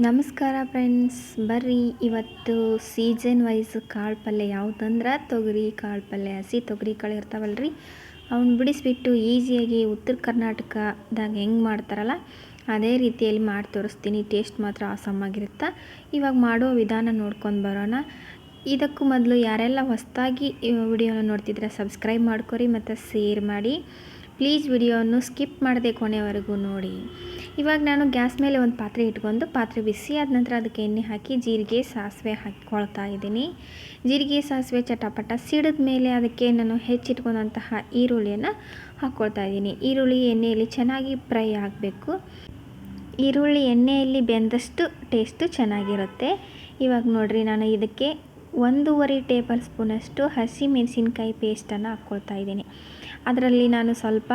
ನಮಸ್ಕಾರ ಫ್ರೆಂಡ್ಸ್, ಬರ್ರಿ. ಇವತ್ತು ಸೀಸನ್ ವೈಸ್ ಕಾಳು ಪಲ್ಯ ಯಾವುದಂದ್ರೆ? ತೊಗರಿ ಕಾಳು ಪಲ್ಯ ಹಸಿ ತೊಗರಿ ಕಾಳು ಇರ್ತಾವಲ್ರಿ. ಅವನ್ನ ಬಿಡಿಸ್ಬಿಟ್ಟು ಈಸಿಯಾಗಿ ಉತ್ತರ ಕರ್ನಾಟಕದಾಗ ಹೆಂಗೆ ಮಾಡ್ತಾರಲ್ಲ, ಅದೇ ರೀತಿಯಲ್ಲಿ ಮಾಡಿ ತೋರಿಸ್ತೀನಿ. ಟೇಸ್ಟ್ ಮಾತ್ರ ಆಸಮಾಗಿರುತ್ತೆ ಇವಾಗ ಮಾಡೋ ವಿಧಾನ ನೋಡ್ಕೊಂಡು ಬರೋಣ. ಇದಕ್ಕೂ ಮೊದಲು ಯಾರೆಲ್ಲ ಹೊಸದಾಗಿ ವಿಡಿಯೋನ ನೋಡ್ತಿದ್ರೆ ಸಬ್ಸ್ಕ್ರೈಬ್ ಮಾಡ್ಕೊರಿ ಮತ್ತು ಶೇರ್ ಮಾಡಿ. ಪ್ಲೀಸ್ ವಿಡಿಯೋವನ್ನು ಸ್ಕಿಪ್ ಮಾಡದೆ ಕೊನೆವರೆಗೂ ನೋಡಿ. ಇವಾಗ ನಾನು ಗ್ಯಾಸ್ ಮೇಲೆ ಒಂದು ಪಾತ್ರೆ ಇಟ್ಕೊಂಡು ಪಾತ್ರೆ ಬಿಸಿ ಆದ ನಂತರ ಅದಕ್ಕೆ ಎಣ್ಣೆ ಹಾಕಿ ಜೀರಿಗೆ, ಸಾಸಿವೆ ಹಾಕ್ಕೊಳ್ತಾ ಇದ್ದೀನಿ. ಜೀರಿಗೆ, ಸಾಸಿವೆ ಚಟಪಟ ಸಿಡಿದ ಮೇಲೆ ಅದಕ್ಕೆ ನಾನು ಹೆಚ್ಚಿಟ್ಕೊಂಡಂತಹ ಈರುಳ್ಳಿಯನ್ನು ಹಾಕ್ಕೊಳ್ತಾ ಇದ್ದೀನಿ. ಈರುಳ್ಳಿ ಎಣ್ಣೆಯಲ್ಲಿ ಚೆನ್ನಾಗಿ ಫ್ರೈ ಆಗಬೇಕು. ಈರುಳ್ಳಿ ಎಣ್ಣೆಯಲ್ಲಿ ಬೆಂದಷ್ಟು ಟೇಸ್ಟು ಚೆನ್ನಾಗಿರುತ್ತೆ. ಇವಾಗ ನೋಡಿರಿ, ನಾನು ಇದಕ್ಕೆ ಒಂದೂವರೆ ಟೇಬಲ್ ಸ್ಪೂನಷ್ಟು ಹಸಿ ಮೆಣಸಿನ್ಕಾಯಿ ಪೇಸ್ಟನ್ನು ಹಾಕ್ಕೊಳ್ತಾ ಇದ್ದೀನಿ. ಅದರಲ್ಲಿ ನಾನು ಸ್ವಲ್ಪ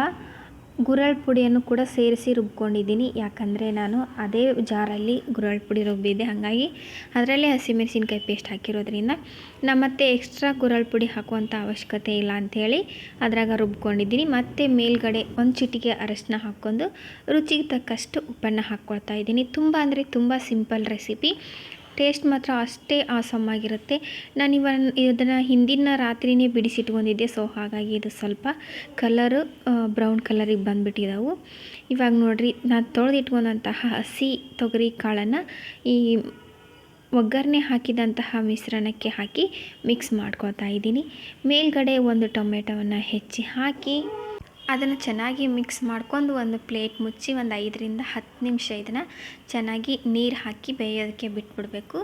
ಗುರಳ್ ಪುಡಿಯನ್ನು ಕೂಡ ಸೇರಿಸಿ ರುಬ್ಕೊಂಡಿದ್ದೀನಿ. ಯಾಕಂದರೆ ನಾನು ಅದೇ ಜಾರಲ್ಲಿ ಗುರಳ್ ಪುಡಿ ರುಬ್ಬಿದ್ದೆ. ಹಾಗಾಗಿ ಅದರಲ್ಲೇ ಹಸಿಮೆಣಸಿನ್ಕಾಯಿ ಪೇಸ್ಟ್ ಹಾಕಿರೋದ್ರಿಂದ ನಾನು ಮತ್ತೆ ಎಕ್ಸ್ಟ್ರಾ ಗುರಳ್ ಪುಡಿ ಹಾಕುವಂಥ ಅವಶ್ಯಕತೆ ಇಲ್ಲ ಅಂಥೇಳಿ ಅದ್ರಾಗ ರುಬ್ಕೊಂಡಿದ್ದೀನಿ. ಮತ್ತು ಮೇಲ್ಗಡೆ ಒಂದು ಚಿಟಿಕೆ ಅರಶಿನ ಹಾಕ್ಕೊಂಡು ರುಚಿಗೆ ತಕ್ಕಷ್ಟು ಉಪ್ಪನ್ನು ಹಾಕ್ಕೊಳ್ತಾ ಇದ್ದೀನಿ. ತುಂಬ ಅಂದರೆ ತುಂಬ ಸಿಂಪಲ್ ರೆಸಿಪಿ. ಟೇಸ್ಟ್ ಮಾತ್ರ ಅಷ್ಟೇ ಆಸಮ್ ಆಗಿರುತ್ತೆ. ನಾನು ಇವ ಇದನ್ನು ಹಿಂದಿನ ರಾತ್ರಿನೇ ಬಿಡಿಸಿಟ್ಕೊಂಡಿದ್ದೆ. ಸೊ ಹಾಗಾಗಿ ಇದು ಸ್ವಲ್ಪ ಕಲರು ಬ್ರೌನ್ ಕಲರಿಗೆ ಬಂದುಬಿಟ್ಟಿದ್ದಾವು ಇವಾಗ ನೋಡಿರಿ, ನಾನು ತೊಳೆದಿಟ್ಕೊಂಡಂತಹ ಹಸಿ ತೊಗರಿ ಕಾಳನ್ನು ಈ ಒಗ್ಗರಣೆ ಹಾಕಿದಂತಹ ಮಿಶ್ರಣಕ್ಕೆ ಹಾಕಿ ಮಿಕ್ಸ್ ಮಾಡ್ಕೊತಾ ಇದ್ದೀನಿ. ಮೇಲ್ಗಡೆ ಒಂದು ಟೊಮೆಟೊವನ್ನು ಹೆಚ್ಚಿ ಹಾಕಿ ಅದನ್ನು ಚೆನ್ನಾಗಿ ಮಿಕ್ಸ್ ಮಾಡ್ಕೊಂಡು ಒಂದು ಪ್ಲೇಟ್ ಮುಚ್ಚಿ ಒಂದು ಐದರಿಂದ ಹತ್ತು ನಿಮಿಷ ಇದನ್ನು ಚೆನ್ನಾಗಿ ನೀರು ಹಾಕಿ ಬೇಯೋದಕ್ಕೆ ಬಿಟ್ಬಿಡಬೇಕು.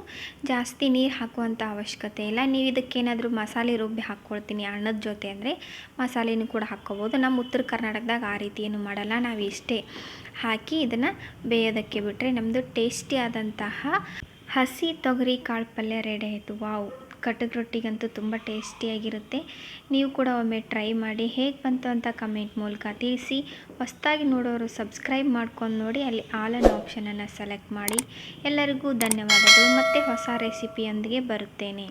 ಜಾಸ್ತಿ ನೀರು ಹಾಕುವಂಥ ಅವಶ್ಯಕತೆ ಇಲ್ಲ. ನೀವು ಇದಕ್ಕೇನಾದರೂ ಮಸಾಲೆ ರುಬ್ಬಿ ಹಾಕ್ಕೊಳ್ತೀನಿ ಅನ್ನದ ಜೊತೆ ಅಂದರೆ ಮಸಾಲೆನೂ ಕೂಡ ಹಾಕ್ಕೋಬೋದು. ನಮ್ಮ ಉತ್ತರ ಕರ್ನಾಟಕದಾಗ ಆ ರೀತಿ ಮಾಡಲ್ಲ. ನಾವು ಇಷ್ಟೇ ಹಾಕಿ ಇದನ್ನು ಬೇಯೋದಕ್ಕೆ ಬಿಟ್ಟರೆ ನಮ್ಮದು ಟೇಸ್ಟಿ ಆದಂತಹ ಹಸಿ ತೊಗರಿ ಕಾಳು ಪಲ್ಯ ರೆಡಿ ಆಯಿತು. ವಾವ್. ಕಟ್ಟಗೆ ರೊಟ್ಟಿಗಂತೂ ತುಂಬ ಟೇಸ್ಟಿಯಾಗಿರುತ್ತೆ. ನೀವು ಕೂಡ ಒಮ್ಮೆ ಟ್ರೈ ಮಾಡಿ, ಹೇಗೆ ಬಂತು ಅಂತ ಕಮೆಂಟ್ ಮೂಲಕ ತಿಳಿಸಿ. ಹೊಸದಾಗಿ ನೋಡೋರು ಸಬ್ಸ್ಕ್ರೈಬ್ ಮಾಡ್ಕೊಂಡು ನೋಡಿ, ಅಲ್ಲಿ ಆಲ್ ಆಪ್ಷನನ್ನು ಸೆಲೆಕ್ಟ್ ಮಾಡಿ. ಎಲ್ಲರಿಗೂ ಧನ್ಯವಾದಗಳು. ಮತ್ತು ಹೊಸ ರೆಸಿಪಿಯೊಂದಿಗೆ ಬರುತ್ತೇನೆ.